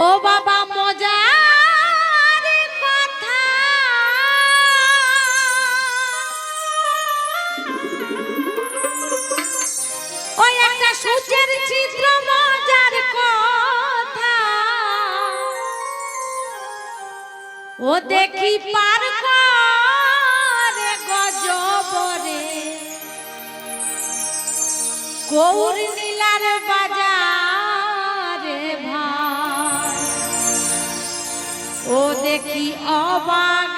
ও বাবা মজার কথা। ওই একটা সূর্যের চিত্র মজার কথা। ও দেখি পার করে গজবরে গৌরী Ki awak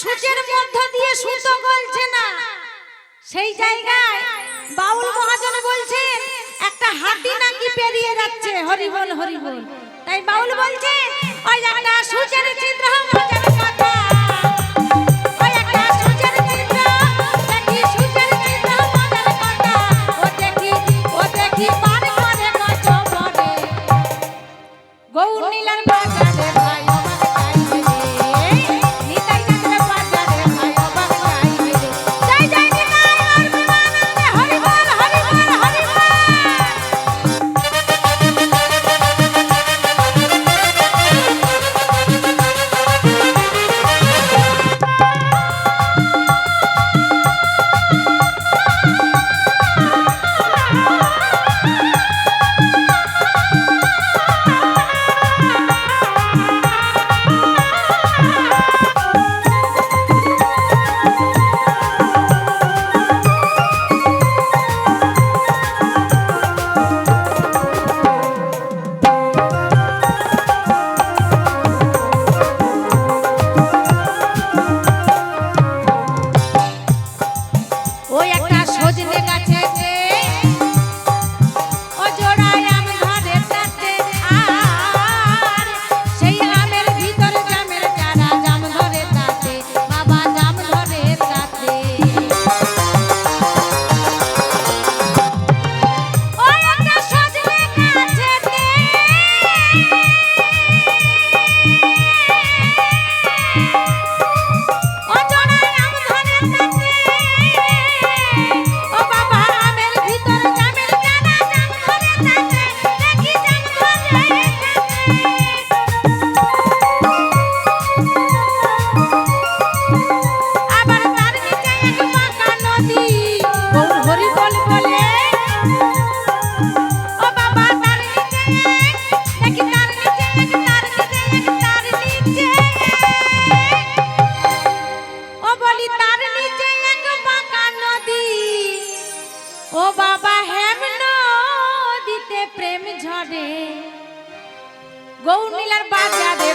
সুচের মধ্য দিয়ে সুতো গলছে না। সেই জায়গায় বাউল মহাজন বলছেন একটা হাতি নাকি পেরিয়ে যাচ্ছে? হরিবল হরিবল। তাই বাউল বলছে, ওই একটা সুচের চিত্র Ah. গৌনীলার বাজারে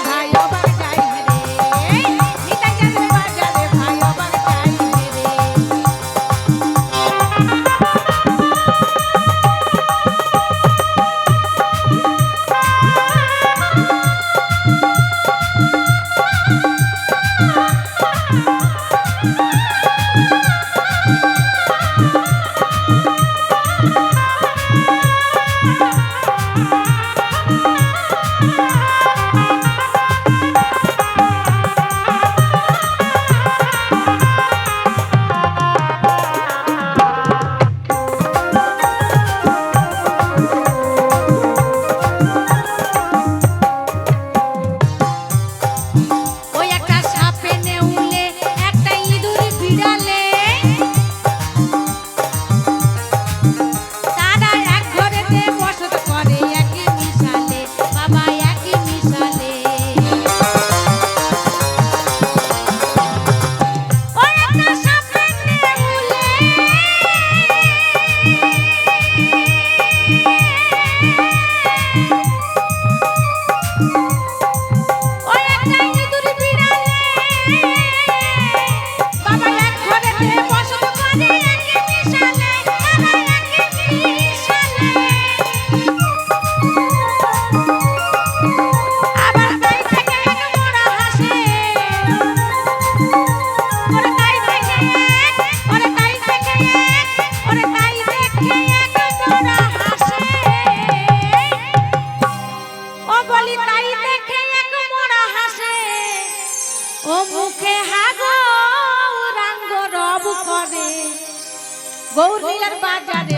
ও মুখে হাগো রাঙ্গ রব করে। গৌরীর বাজারে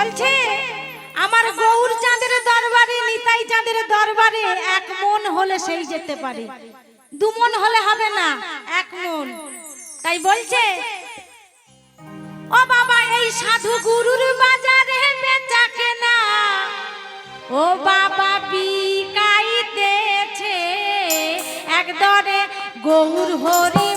বলছে, আমার গৌর চাঁদের দরবারে, নিতাই চাঁদের দরবারে এক মন হলে সেই যেতে পারে। দু মন হলে হবে না, এক মন। তাই বলছে, ও বাবা, এই সাধু গুরুর বাজারে বেচা কেনা। ও বাবা, বিকাইতেছে। এক দরে গৌর হরি